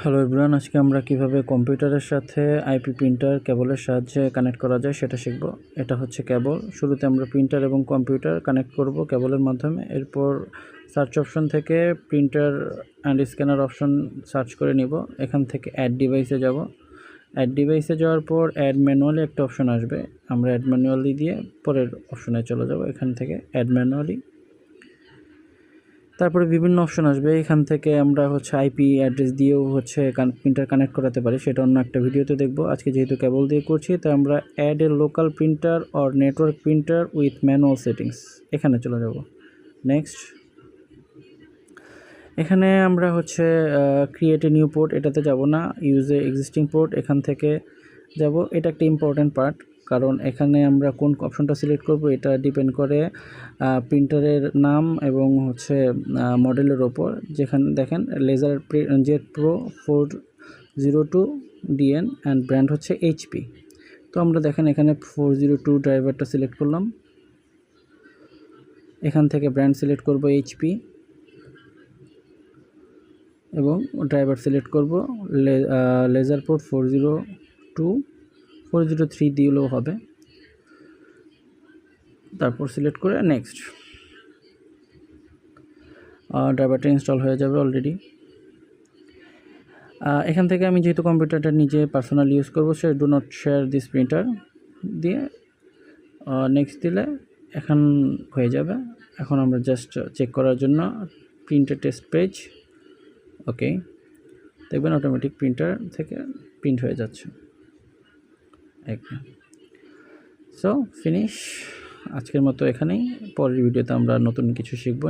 Hello everyone আজকে আমরা কীভাবে কম্পিউটারের সাথে আইপি প্রিন্টার কেবলের সাহায্যে কানেক্ট করা যায় সেটা শিখব। এটা হচ্ছে কেবল। শুরুতে আমরা প্রিন্টার এবং কম্পিউটার কানেক্ট করব কেবলের মাধ্যমে। এরপর সার্চ অপশন থেকে printer and scanner option search করে নিব। এখান থেকে অ্যাড ডিভাইসে যাব। অ্যাড ডিভাইসে যাওয়ার পর অ্যাড ম্যানুয়ালি একটা অপশন আসবে। আমরা অ্যাড ম্যানুয়ালি দিয়ে পরের অপশনে চলে যাব। এখান থেকে অ্যাড ম্যানুয়ালি তারপরে বিভিন্ন অপশন আসবে। এখান থেকে আমরা হচ্ছে আইপি অ্যাড্রেস দিয়েও হচ্ছে প্রিন্টার কানেক্ট করাতে পারি। সেটা অন্য একটা ভিডিওতে দেখব। আজকে যেহেতু কেবল দিয়ে করছি, তাই আমরা add a local printer or network printer with manual settings এখানে চলে যাব। নেক্সট এখানে আমরা হচ্ছে ক্রিয়েট এ নিউ পোর্ট এটাতে যাব না। ইউজ এ এক্সিস্টিং পোর্ট এখান থেকে যাব। এটা একটা ইম্পর্ট্যান্ট পার্ট কারণ এখানে আমরা কোন অপশনটা সিলেক্ট করব এটা ডিপেন্ড করে প্রিন্টারের নাম এবং হচ্ছে মডেলের ওপর। যেখানে দেখেন LaserJet pro four zero two DN and brand হচ্ছে এইচপি তো আমরা দেখেন এখানে ফোর জিরো টু ড্রাইভারটা সিলেক্ট করলাম। এখান থেকে ব্র্যান্ড সিলেক্ট করব এইচপি এবং ড্রাইভার সিলেক্ট করব laser port four zero two four zero three দিলেও হবে। তারপর সিলেক্ট করে নেক্সট। ড্রাইভারটা ইনস্টল হয়ে যাবে অলরেডি এখান থেকে আমি যেহেতু কম্পিউটারটা নিজে পার্সোনাল ইউজ করব, সে do not share this printer দিয়ে নেক্সট দিলে এখন হয়ে যাবে। এখন আমরা জাস্ট চেক করার জন্য প্রিন্টার টেস্ট পেজ ওকে দেখবেন অটোমেটিক প্রিন্টার থেকে প্রিন্ট হয়ে যাচ্ছে। সো ফিনিশ আজকের মতো এখানেই। পরের ভিডিওতে আমরা নতুন কিছু শিখব